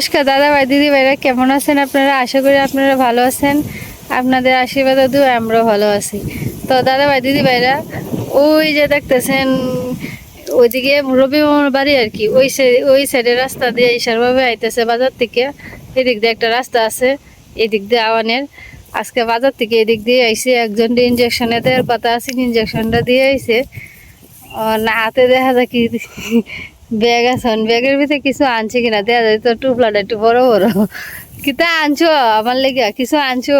নমস্কার দাদা ভাই দিদি ভাইরা কেমন আছেন আপনারা? আশা করি আপনারা ভালো আছেন। আপনাদের আশীর্বাদ দিও আমরাও ভালো আছি। তো দাদা ভাই দিদি ভাইরা ওই যে দেখতেছেন, ওইদিকে রবি বাড়ি আর কি, ওই ওই সাইডের রাস্তা দিয়ে ইশারভাবে আইতেছে বাজার থেকে। এদিক দিয়ে একটা রাস্তা আছে, এদিক দিয়ে আওয়ানের। আজকে বাজার থেকে এদিক দিয়ে আইসে একজন ইঞ্জেকশনে দেওয়ার কথা আছে ইঞ্জেকশনটা দিয়ে আইসে। না, হাতে দেখা যায় কি ব্যাগ আছেন ব্যাগের ভিতরে কিছু আনছে কিনা? দেয়া যায় তো, টুপলাটা একটু বড় বড়। কিতা আনছো? আমার লেগে কিছু আনছো?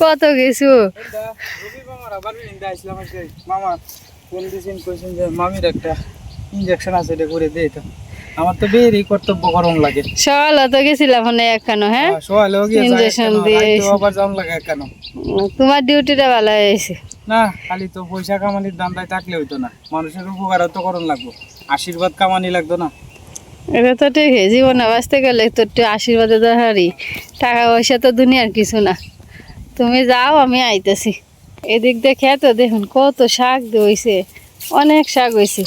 কত কিছু? মামা ফোন দিয়েছেন কইছেন যে মামির একটা ইঞ্জেকশন আছে, এটা করে দেয় তো আমার তো বেরই কর্তব্য গরম লাগে। সকাল তো গেছিলাম মানে একখানো হ্যাঁ? সোয়ালেও গিয়ে যায় Injection কেন, দিয়ে আবার যাওয়ার লাগে কেন তোমার ডিউটিটা ভালো হয়েছে? না খালি তো পয়সা কামানির দান্দায় থাকলে হইতো না। মানুষের উপকারও তো করণ লাগবো। আশীর্বাদ কামানি লাগতো না। এটা তো ঠিক জীবনে বাঁচতে গেলে তো একটু আশীর্বাদে দরকারি টাকা পয়সা তো দুনিয়ার কিছু না। তুমি যাও আমি আইতেছি। এদিক দিয়ে খেতো দেখুন কত শাক হয়েছে অনেক শাক হয়েছে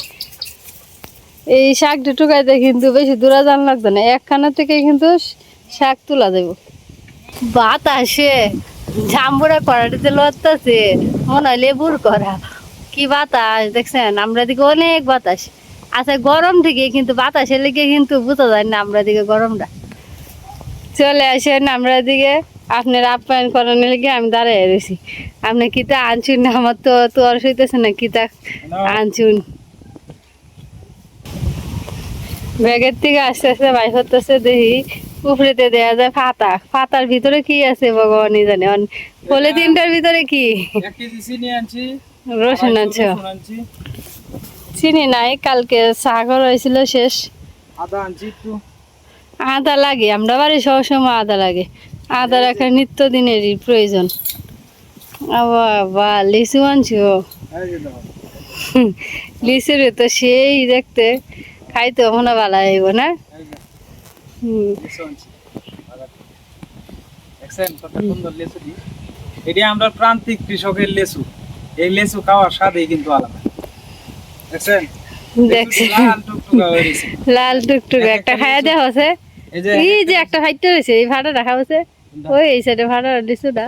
এই শাক টুকাইতে কিন্তু বেশি দূরা যান লাগতো না। একখানা থেকে কিন্তু শাক তোলা দেব বাতাসে জাম্বুরা করাটিতে লড়তেছে মনে হয় লেবুর করা কি বাতাস দেখছেন? আমরা দিকে অনেক বাতাস। আচ্ছা গরম থেকে কিন্তু বাতাসের লেগে কিন্তু বোঝা যায় না আমরা দিকে গরমটা। চলে আসেন আমরা দিকে আপনার আপ্যায়ন করানোর লেগে আমি দাঁড়াই রয়েছি আপনি কিতা আনছুন? না আমার তো তোর হইতেছে না কিতা আনছুন? ব্যাগের থেকে আস্তে আস্তে বাইর হতেছে দেখি উপরেতে দেয়া যায় ফাতা। ফাতার ভিতরে কি আছে ভগবানই জানে? পলিথিনটার ভিতরে কি? চিনি রসুন আনছো? চিনি নাই কালকে সাগর হয়েছিল শেষ। আদা আনছি একটু। আদা লাগে আমরা বাড়ি সবসময় আদা লাগে। আদা রাখার নিত্যদিনেরই প্রয়োজন। আবার বা লিচু আনছো? লিচুর তো সেই দেখতে। খাইতে মনে ভালো হইব না। লিচু এটি আমরা প্রান্তিক কৃষকের লেচু। এই লেচু খাওয়ার স্বাদই কিন্তু আলাদা। দেখছেন? দেখছি। লাল টুকটুকা একটা খাইয়া দেওয়া হচ্ছে এই যে একটা ফাইটটা হয়েছে এই ভাড়া রাখা হচ্ছে ওই এই সাইডে ভাড়া লিচুটা।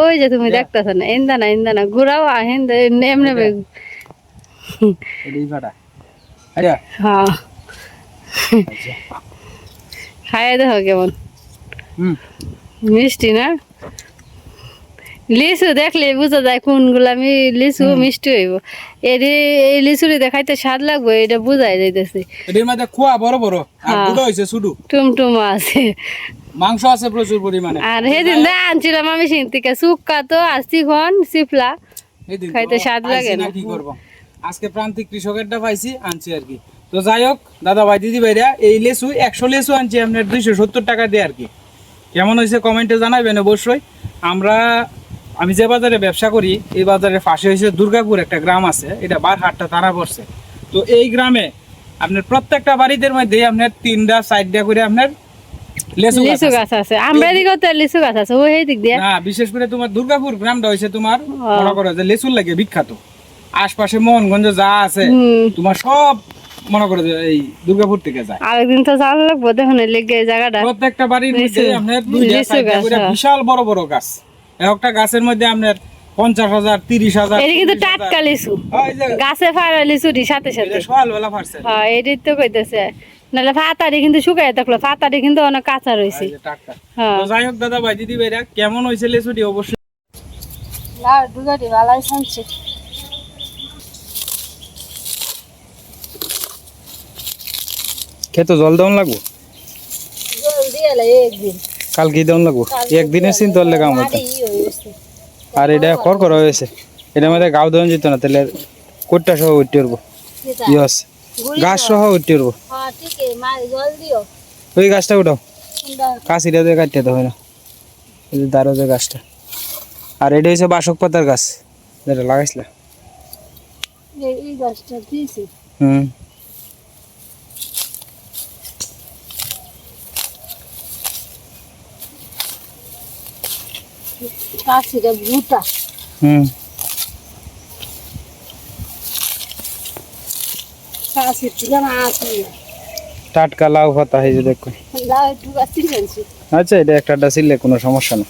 ওই যে তুমি দেখতেছ না ইন্দা না ইন্দা না ঘুরাও আহেন এমনি ভাড়া। হ্যাঁ। আচ্ছা। খাইয়া দেখো কেমন? মিষ্টি না? লিচু দেখলে বুঝা যায় কোনগুলো আমি লিচু মিষ্টি হইব। এই লিচুরি দেখাইতে স্বাদ লাগবে এটা বুঝাই যাইতেছে। এটির মধ্যে খোয়া বড় বড় আর হ্যাঁ। গুঁড়ো হয়েছে শুধু। টুমটুম আছে। মাংস আছে প্রচুর পরিমাণে। আর সেদিন দা আনছিলাম আমি সিন থেকে শুক্কা তো আসছি খন সিপলা। খাইতে স্বাদ লাগে না না। কি করব? আজকে প্রান্তিক কৃষকেরটা পাইছি আনছি আর কি। তো যাই হোক দাদা ভাই দিদি ভাইরা এই লেসু একশো লেসু আনছি আপনার দুইশো সত্তর টাকা দিয়ে আর কি। কেমন হয়েছে কমেন্টে জানাবেন অবশ্যই। আমরা আমি যে বাজারে ব্যবসা করি এই বাজারের পাশে হয়েছে দুর্গাপুর একটা গ্রাম আছে এটা বারহাটটা তারা পড়ছে। তো এই গ্রামে আপনার প্রত্যেকটা বাড়িদের মধ্যে আপনার তিনটা চারটা করে আপনার লেসু লিচু গাছ আছে। আমরা এদিকে তো লিচু গাছ আছে ওই দিক দিয়ে। না বিশেষ করে তোমার দুর্গাপুর গ্রামটা হয়েছে তোমার মনে করো যে লেচুর লাগে বিখ্যাত। আশপাশে মোহনগঞ্জ যা আছে তোমার সব মনে করো যে এই দুর্গাপুর থেকে যায়। আরেকদিন তো জানা লাগবো দেখুন লেগে জায়গাটা। প্রত্যেকটা বাড়ির মধ্যে আপনার হ্যাঁ। বিশাল বড় বড় গাছ। একটা গাছের মধ্যে আপনার পঞ্চাশ হাজার তিরিশ হাজার এটা কিন্তু টাটকা লিচু। গাছে ফাড়া লিচুটি সাথে সাথে। সকালবেলা ফাটছে হ্যাঁ এটাই তো কইতেছে। নাহলে ফাতারি কিন্তু শুকাই থাকল ফাতারি কিন্তু অনেক কাঁচা রয়েছে হ্যাঁ। যাই হোক দাদা ভাই দিদি ভাইরা কেমন হয়েছে লেচুটি? অবশ্যই দুগাটি ভালাই শুনছি। খেতে জল দেওয়ান লাগবো? কালকে দেওয়ান লাগবো। একদিনের চিন্তা হলে কাম হতো আর এটা কর করা হয়েছে। এটা মধ্যে গাও দেওয়া যেত না তাহলে কোটটা সহ উঠতে পারব। ইয়স গাছ সহ? উঠতে পারব। হ্যাঁ ওই গাছটা উঠাও। কাশিটা দিয়ে কাটতে তো হয় না। দারো যে গাছটা। আর এটা হচ্ছে বাসক পাতার গাছ। যেটা লাগাইছিল। এই হুম। কাছিটা ভুটা হুম। কাছ থেকে মাছ টাটকা লাউ পাতা যে দেখুন আচ্ছা এটা একটা ছিলে কোনো সমস্যা না।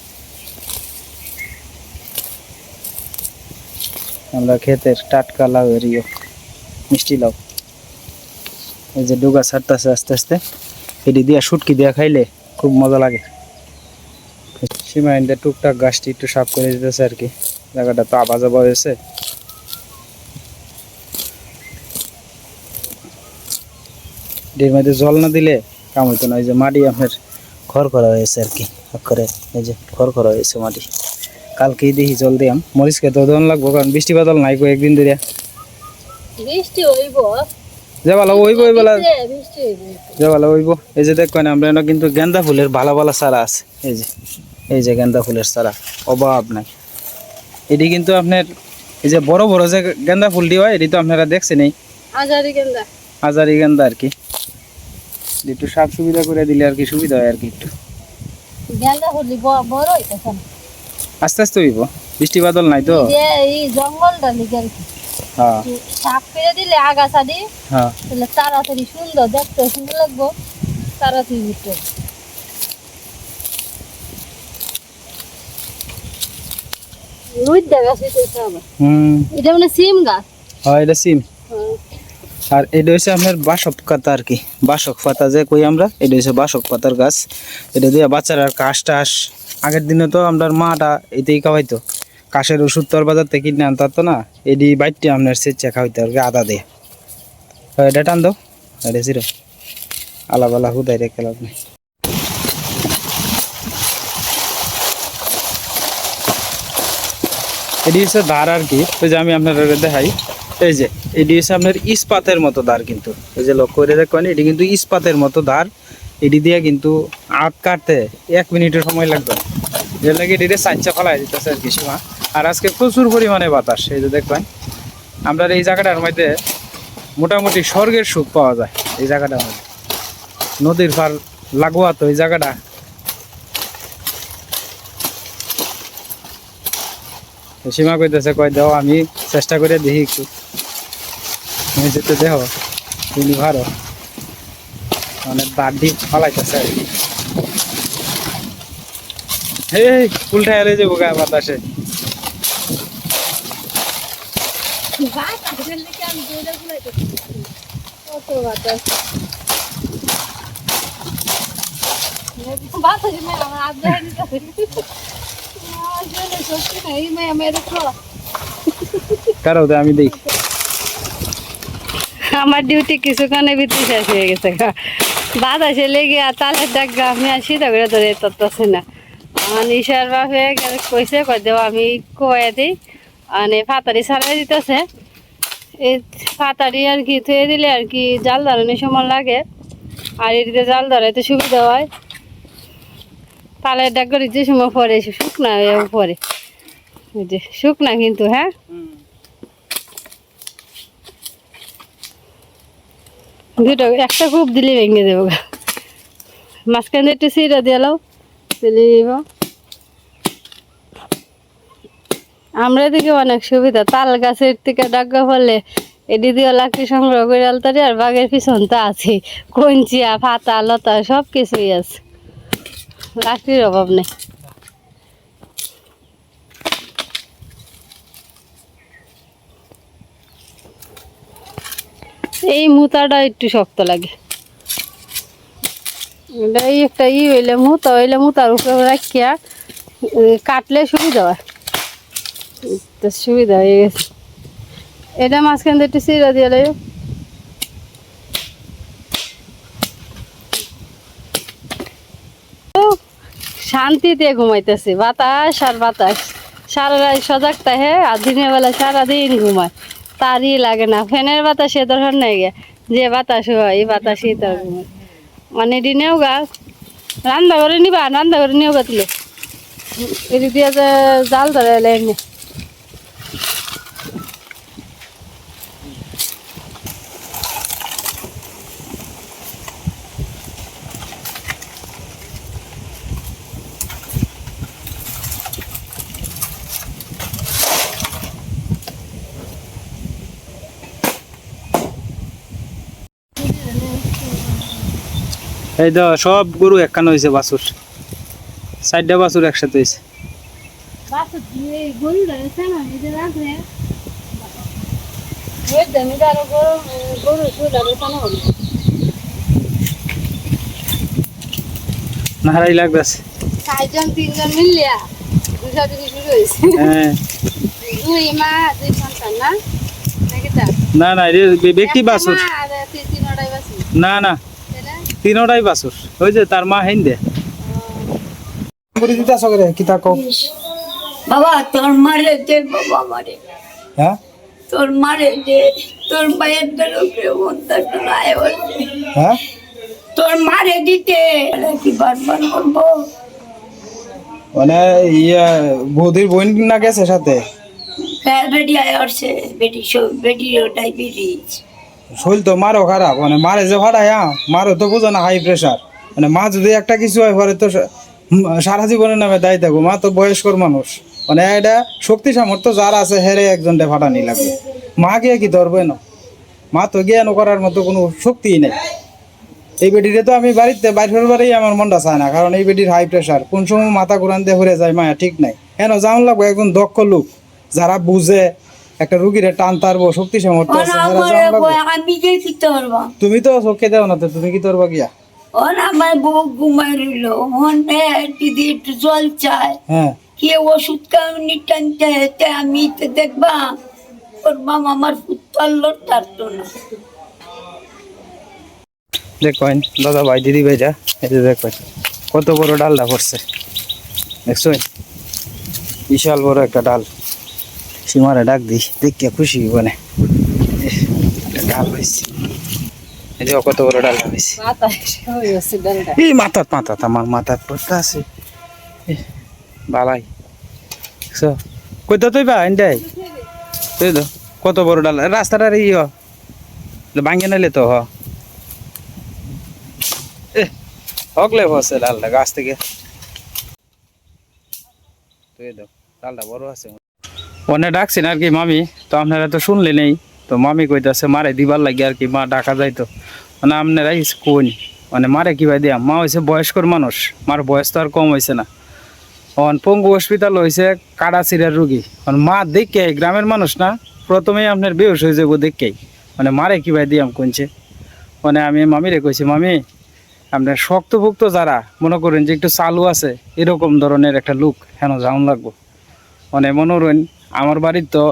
আমরা ক্ষেতের টাটকা লাউ এরিও মিষ্টি লাউ। এই যে ডুগা ছাড়তেছে আস্তে আস্তে এটি দিয়া শুটকি দিয়া খাইলে খুব মজা লাগে। সীমা ইন্দে টুকটাক গাছটি একটু সাফ করে দিতেছে আর কি। জায়গাটা তো আবাজ আবা হয়েছে। এটির মধ্যে জল না দিলে কাম হইতো না এই যে মাটি আপনার খড় করা হয়েছে আর কি করে এই যে খড় করা হয়েছে মাটি। কালকেই দেখি জল দিয়াম। মরিচ খেতে দন লাগবো কারণ বৃষ্টি বাদল নাই কয়েকদিন ধরে বৃষ্টি হইব? যে ভালো ওইব ওই বেলা। বৃষ্টি হইব যে ভালো ওইব এই যে দেখবেন আমরা কিন্তু গেন্দা ফুলের ভালো ভালো সারা আছে এই যে। এই যে গেন্দা ফুলের চারা অভাব নাই। এটি কিন্তু আপনার এই যে বড় বড় যে গেন্দা ফুলটি হয় এটি তো আপনারা দেখছেন এই হাজারি গেন্দা। হাজারি গেন্দা আর কি। একটু সাপ সুবিধা করে দিলে আর কি সুবিধা হয় আর কি একটু। গেন্দা হলি বড় হইতেছে। আস্তে আস্তে হইব বৃষ্টি বাদল নাই তো? এই জঙ্গলটা লিগে আর কি। হ্যাঁ। সাপ ফেলে দিলে আগাছা দি হ্যাঁ। তাহলে তাড়াতাড়ি সুন্দর দেখতে সুন্দর লাগবো। তাড়াতাড়ি উঠবে গাছ হইতেছে আবার হুম। এটা মানে সিম গাছ। হয় এটা সিম। আর এটা হচ্ছে আপনার বাসক পাতা আর কি বাসক পাতা যে কই আমরা এটা হচ্ছে বাসক পাতার গাছ। এটা দিয়ে বাচ্চারা কাশ টাস আগের দিনে তো আমরা মাটা এতেই খাওয়াইতো। কাশের ওষুধ তোর বাজার থেকে কিনে আনতে না এটি বাইটটি আপনার স্বেচ্ছা খাওয়াইতে আর কি আদা দিয়ে। হয়, এটা টান দাও এটা ছিল আলা বালা হুদাই রেখে লাভ নেই। এটি হচ্ছে ধার আর কি। ওই যে আমি আপনার দেখাই। এই যে, এটি হচ্ছে আপনার ইস্পাতের মতো ধার কিন্তু। এই যে লক্ষ্য করে দেখবেন এটি কিন্তু ইস্পাতের মতো ধার। এটি দিয়ে কিন্তু আট কাটতে এক মিনিটের সময় লাগবে। এর লাগে এটিতে সাইচা ফেলাই দিতেছে আর কি সীমা। আর আজকে প্রচুর পরিমাণে বাতাস। এই যে দেখবেন আমরা এই জায়গাটার মধ্যে মোটামুটি স্বর্গের সুখ পাওয়া যায়। এই জায়গাটার মধ্যে। নদীর পার লাগোয়া তো এই জায়গাটা। সীমা কইতেছে কয় দেও, আমি চেষ্টা করে দেখি একটু। তুমি যেতে দেহ তুমি ভালো মানে বাড়ি ফালাইতেছে আর কি। এই, উল্টা এলে যাব গা বাতাসে। বাতাস। কারও আমি দেখি আমার ডিউটি কিছুক্ষণের ভিতরে শেষ হয়ে গেছে গা। বাতাসে লেগে আর তালের ডাক আমি শীত করে ধরে তত্ত্বছি না। আমার নিশার বাপে কইছে, কই দেও, আমি কয়ে দিই। মানে ফাতারি ছাড়াই দিতেছে। এই ফাতারি আর কি থুয়ে দিলে আর কি জাল ধরানোর সময় লাগে। আর এদিকে জাল ধরাইতে সুবিধা হয়। ডাক করে যে সময় পরে শুকনা পরে। যে শুকনা কিন্তু হ্যাঁ? দুটো, একটা খুব দিলে ভেঙে দেবো। মাঝখানে একটু সিরা দিলাও দিলে দিব। আমরা দিকে অনেক সুবিধা, তাল গাছের থেকে ডাকা ফলে এটি দিয়ে লাকড়ি সংগ্রহ করে আলতারি, আর বাঘের পিছন তো আছে। কঞ্চিয়া ফাতা লতা সব কিছুই আছে। লাকড়ির অভাব নেই। এই মুতাটা একটু শক্ত লাগে। এটা এই একটা ই হইলে মুতা, হইলে মুতার উপরে রাখিয়া কাটলে সুবিধা হয়। সুবিধা হয়ে গেছে। এটা মাঝখান দিয়ে একটু সিরা দিয়ে শান্তিতে ঘুমাইতেছে। বাতাস আর বাতাস। সারা রাত সজাগ থাকে আর দিনের বেলা সারাদিন ঘুমায়। তারই লাগে না। ফ্যানের বাতাসে দরকার নেই গে। যে বাতাস হয়, এই বাতাসই তার ঘুমায়। মানে দিনেও গা, রান্না করে নিবা, রান্না করে নিও গা তুলে। দিয়ে জাল ধরে এলে এই তো সব গরু একখান হয়েছে বাছুর। চারটা বাছুর একসাথে হয়েছে নাহারাই লাগতেছে। চারজন তিনজন দুশো শুরু হ্যাঁ। দুই মা দুই সন্তান না? না না ব্যক্তি বাছুর। মা আর তিন- তিনটাই বাছুর। না না না? তিনোটাই বাছুর। ওই যে তার মা হেন দে দিতে আসো করে কি তা কও বাবা তোর মারে দে বাবা মারে হ্যাঁ? তোর মারে দে তোর মায়ের উপরে মনটা শোনায় হ্যাঁ? তোর মারে দিতে এটা কি বারবার বলব? মানে ইয়া বৌদির বোন না গেছে সাথে? হ্যাঁ বেটি আয় আসছে বেটি বেটি ডায়াবেটিস শরীর তো মারও খারাপ মানে মারে যে ভাড়ায় হ্যাঁ মারও তো বুঝো না হাই প্রেশার মানে মা যদি একটা কিছু হয়, পরে তো সারা জীবনের নামে দায়ী থাকব, মা তো বয়স্কর মানুষ। মানে এটা শক্তি সামর্থ্য যার আছে, হেরে একজনটা ফাটানি লাগবে। মা গিয়ে কি ধরবে না? মা তো জ্ঞান করার মতো কোনো শক্তিই নেই। এই বেটিরে তো আমি বাড়িতে বাইরের বাড়ি আমার মনটা চায় না, কারণ এই বেটির হাই প্রেশার কোন সময় মাথা ঘুরান দিয়ে ঘুরে যায়, মায়া ঠিক নাই। কেন? যেমন লাগবে, একজন দক্ষ লোক। যারা বুঝে একটা রুগীরে টান তারবো শক্তি সামর্থ্য। আমি যে কি করব তুমি তো চোখে দেও না তো তুমি কি তোর গিয়া? ওর আমার বউ ঘুমাই রইল। মনে দিদি একটু জল চায়। হ্যাঁ। কে ওষুধ কাউনি টানতে তে আমি তো দেখবা ওর মামা আমার ফুট পারল তারতো না। দেখেন দাদা ভাই দিদি ভাইরা এই যে দেখেন কত বড় ডালটা পড়ছে। দেখছ বিশাল বড় একটা ডাল। সীমারে ডাক দিই দেখে খুশি মানে ডাল হয়েছে কত বড় ডাল মাথাত মাথাত আমার মাথাত পড়তে আছে। বালাই। দেখছ কইতা তুই বা এনটাই তুই তো, কত বড় ডাল। রাস্তাটার ইয়ে ভাঙে নাইলে তো হকলে হচ্ছে ডালটা গাছ থেকে। তুই তো, ডালটা বড় আছে। অনেক ডাকছেন আর কি মামি, তো আপনারা তো শুনলে নেই। তো মামি কইতাছে, মারে দিবার লাগে আর কি, মা ডাকা যাইতো। মানে আপনারা কোন মানে মারে ভাই দিয়া? মা হয়েছে বয়স্কর মানুষ, মার বয়স তো আর কম হয়েছে না। অন পঙ্গু হসপিটাল হয়েছে কাড়াচিরার রুগী। মানে মা দেখে গ্রামের মানুষ না, প্রথমেই আপনার বেহস হয়ে যাব দেখেই। মানে মারে ভাই দিয়াম কোনছে মানে আমি মামিরে কইছি, মামি, আপনার শক্তভুক্ত যারা, মনে করেন যে একটু চালু আছে, এরকম ধরনের একটা লুক হেন যাওন লাগবো। মানে মনে করেন আমার বাড়ির তো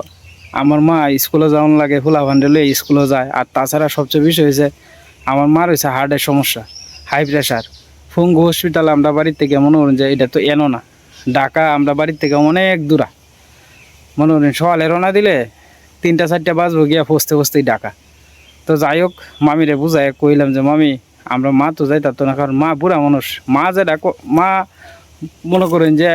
আমার মা স্কুলে যাওয়ান লাগে ফুলা ভান্ডেলে স্কুলে যায়। আর তাছাড়া সবচেয়ে বেশি হয়েছে আমার মার হয়েছে হার্টের সমস্যা হাই প্রেশার ফুঙ্গু হসপিটাল আমরা বাড়ির থেকে মনে করেন যে এটা তো এনো না। ঢাকা আমরা বাড়ির থেকে অনেক দূরা। মনে করেন সকালে রওনা দিলে তিনটা চারটা বাজবো গিয়া ফসতে ফসতেই ঢাকা। তো যাই হোক, মামিরে বুঝাই কইলাম যে, মামি, আমরা মা তো যাইতাম তো না, কারণ মা বুড়া মানুষ। মা যে ডাকো মা মনে করেন যে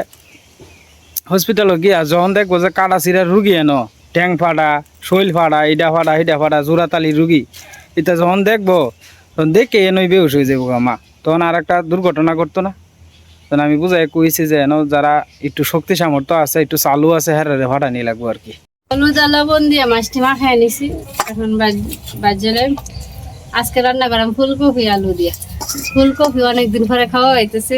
হসপিটালে গিয়া যখন দেখব যে কাটা চিরার রুগী এনো ট্যাং ফাটা, শৈল ফাটা ইডা ফাটা হিডা ফাটা জোড়াতালি রুগী এটা যখন দেখব, তখন দেখে এনই বেউস হয়ে যাব মা। তখন আর একটা দুর্ঘটনা করতো না। তখন আমি বুঝাই কইছি যে এনো যারা একটু শক্তি সামর্থ্য আছে, একটু চালু আছে হ্যাঁ ফাটা নিয়ে লাগবো আর কি। হলুদ লবণ দিয়ে মাছটি মাখায় নিছি এখন বাজলে, আজকে রান্না করলাম ফুলকপি আলু দিয়ে। ফুলকপি অনেকদিন পরে খাওয়া হইতেছে।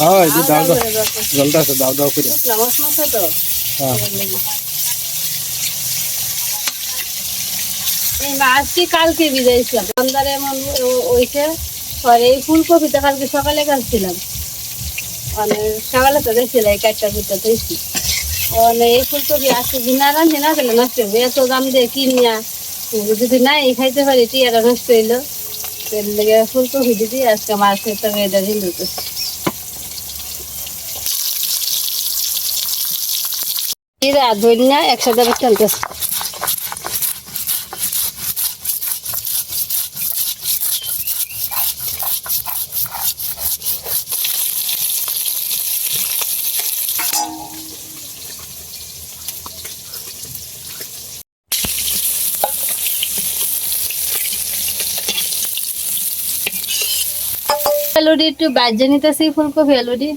হ্যাঁ এই দাও দাও জলটা আছে দাও দাও করে। হ্যাঁ। মাছটি কালকে এমন ওইটা পরে এই ফুলকপিটা কালকে সকালে কাটছিলাম। মানে সকালে তো দেখছিলাম এই কাটটা কুটটা মানে এই ফুলকপি আজকে বিনা রান্ধি না দিলে নষ্ট হবে এত দাম দিয়ে কিনিয়া যদি নাই খাইতে পারি টিয়ারা নষ্ট হইল। এর লেগে ফুলকপি দিদি আজকে মাছের তবে এটা ঢিল জিরা ধনিয়া একসাথে চলতেছে। আলুটি একটু বাজে নিতেছি ফুলকপি আলুটি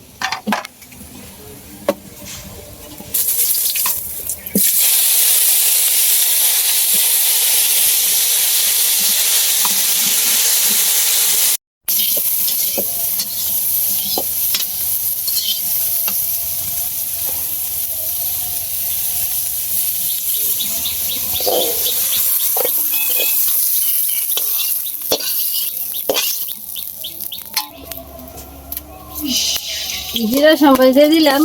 জিরা সম্বাই দিয়ে দিলাম।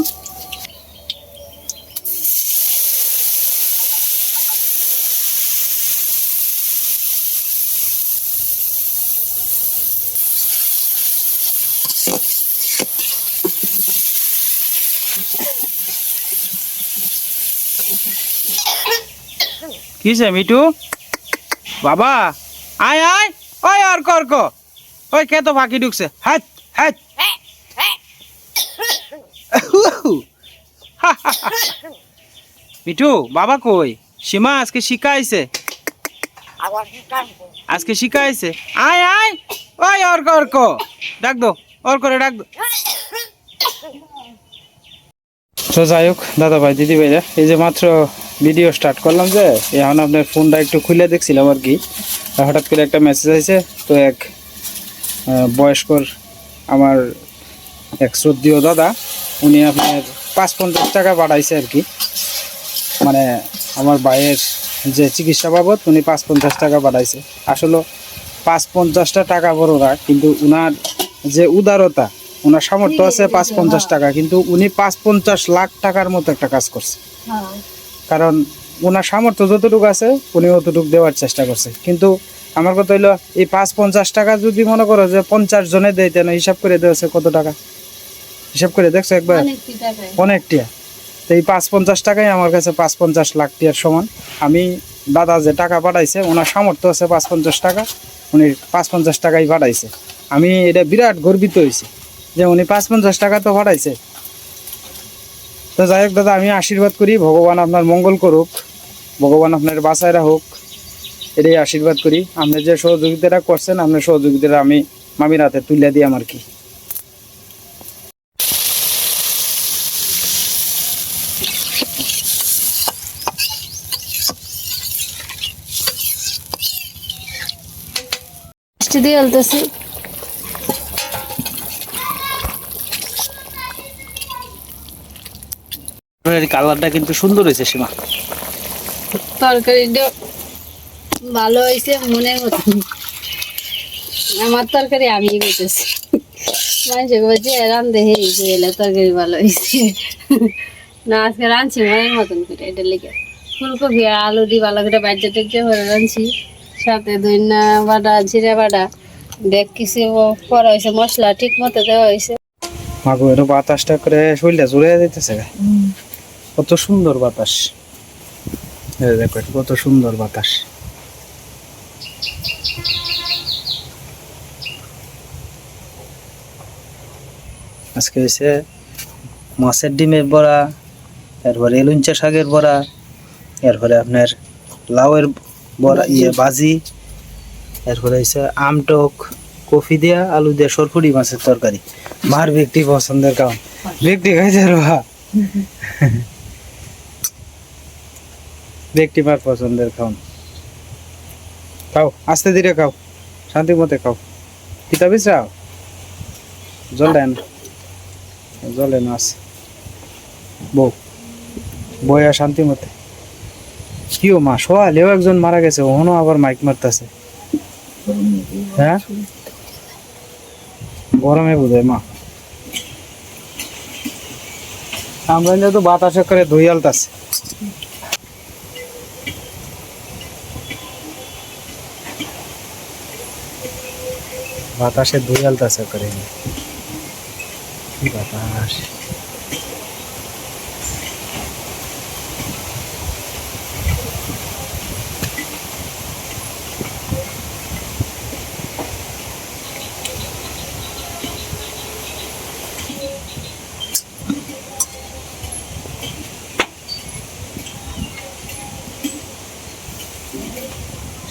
কিসে মিটু বাবা, আয় আয়, ওই অর্ক অর্ক ওই কে তো ফাঁকি ঢুকছে? হাত হাত। মিঠু, বাবা কই? সীমা আজকে শিখাইছে। আজকে শিখাইছে। আয় আয়! ওই অর্ক অর্ক! ডাক দো অর্ক রে ডাক দো। তো যাই হোক দাদা ভাই দিদি ভাইরা এই যে মাত্র ভিডিও স্টার্ট করলাম যে, এখন আপনার ফোনটা একটু খুলে দেখছিলাম আর কি। হঠাৎ করে একটা মেসেজ আছে তো এক বয়স্কর আমার এক শ্রদ্ধীয় দাদা উনি আপনার পাঁচ পঞ্চাশ টাকা বাড়াইছে আর কি। মানে আমার ভাইয়ের যে চিকিৎসা বাবদ উনি পাঁচ পঞ্চাশ টাকা বাড়াইছে। আসলে পাঁচ পঞ্চাশটা টাকা বড় না কিন্তু উনার যে উদারতা ওনার সামর্থ্য আছে পাঁচ পঞ্চাশ টাকা কিন্তু উনি পাঁচ পঞ্চাশ লাখ টাকার মতো একটা কাজ করছে। কারণ ওনার সামর্থ্য যতটুকু আছে উনি অতটুকু দেওয়ার চেষ্টা করছে। কিন্তু আমার কথা হইল এই পাঁচ পঞ্চাশ টাকা যদি মনে করো যে পঞ্চাশ জনে দেয় তেন হিসাব করে দেওয়া কত টাকা? হিসাব করে দেখছ একবার? অনেক টিয়া তো এই পাঁচ পঞ্চাশ টাকাই আমার কাছে পাঁচ পঞ্চাশ লাখ টিয়ার সমান। আমি দাদা যে টাকা পাঠাইছে ওনার সামর্থ্য আছে পাঁচ পঞ্চাশ টাকা উনি পাঁচ পঞ্চাশ টাকাই পাঠাইছে। আমি এটা বিরাট গর্বিত হয়েছি যে উনি পাঁচ পঞ্চাশ টাকা তো পাঠাইছে। তো যাই হোক দাদা আমি আশীর্বাদ করি ভগবান আপনার মঙ্গল করুক ভগবান আপনার বাঁচায় রাখুক এটাই আশীর্বাদ করি। আপনি যে সহযোগিতাটা করছেন আপনার সহযোগিতাটা আমি মামির হাতে তুলে দিই আমার কি। দিয়ে আলতেছি। কালারটা কিন্তু সুন্দর হয়েছে সীমা। তরকারিটা ভালো হয়েছে মনের আমার তরকারি আমি বলছে হে এলে তরকারি ভালো হয়েছে। না আজকে রাঁধছি মনের মতন করে এটা লেগে। ফুলকপি আর আলু দিয়ে ভালো করে টেজ্জা করে রাঁধছি। সাথে দইনা বাটা জিরা বাটা দেখ কিছু করা হয়েছে মশলা ঠিক মতো দেওয়া হয়েছে মাগো এর বাতাসটা করে শরীরটা জুড়ে যাইতেছে গা। কত সুন্দর বাতাস। এই দেখো কত সুন্দর বাতাস। আজকে হয়েছে মাছের ডিমের বড়া তারপরে এলুঞ্চা শাকের বড়া এরপরে আপনার লাউয়ের বড়া ইয়ে ভাজি এরপরে হয়েছে আমটক কফি দিয়া আলু দিয়া সরফুরি মাছের তরকারি। মার ব্যক্তি পছন্দের খাওয়ান ব্যক্তি খাইছে রোহা ব্যক্তি মার পছন্দের খাওয়ান খাও আস্তে ধীরে খাও। শান্তি মতে খাও। কিতা বিশ্রাও জল দেন। জল দেন আছে বউ বইয়া শান্তি মতে। কিও মা? সোয়ালেও একজন মারা গেছে, ওহনো আবার মাইক মারতেছে। হ্যাঁ? গরমে বোধহয়, মা। আমরা তো বাতাসে করে ধুই আলতাছে। বাতাসে ধুই আলতাছে করে। কি বাতাস?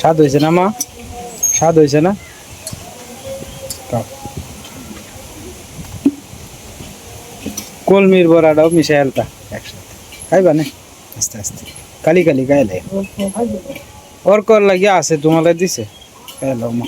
স্বাদ হয়েছে না মা? স্বাদ হয়েছে না? কলমির বড়াটাও মিশে হেলতা একসাথে। খাইবা না? আস্তে আস্তে। কালি কালি গাইলে ওর কর লাগিয়ে আছে তোমালে দিছে। মা।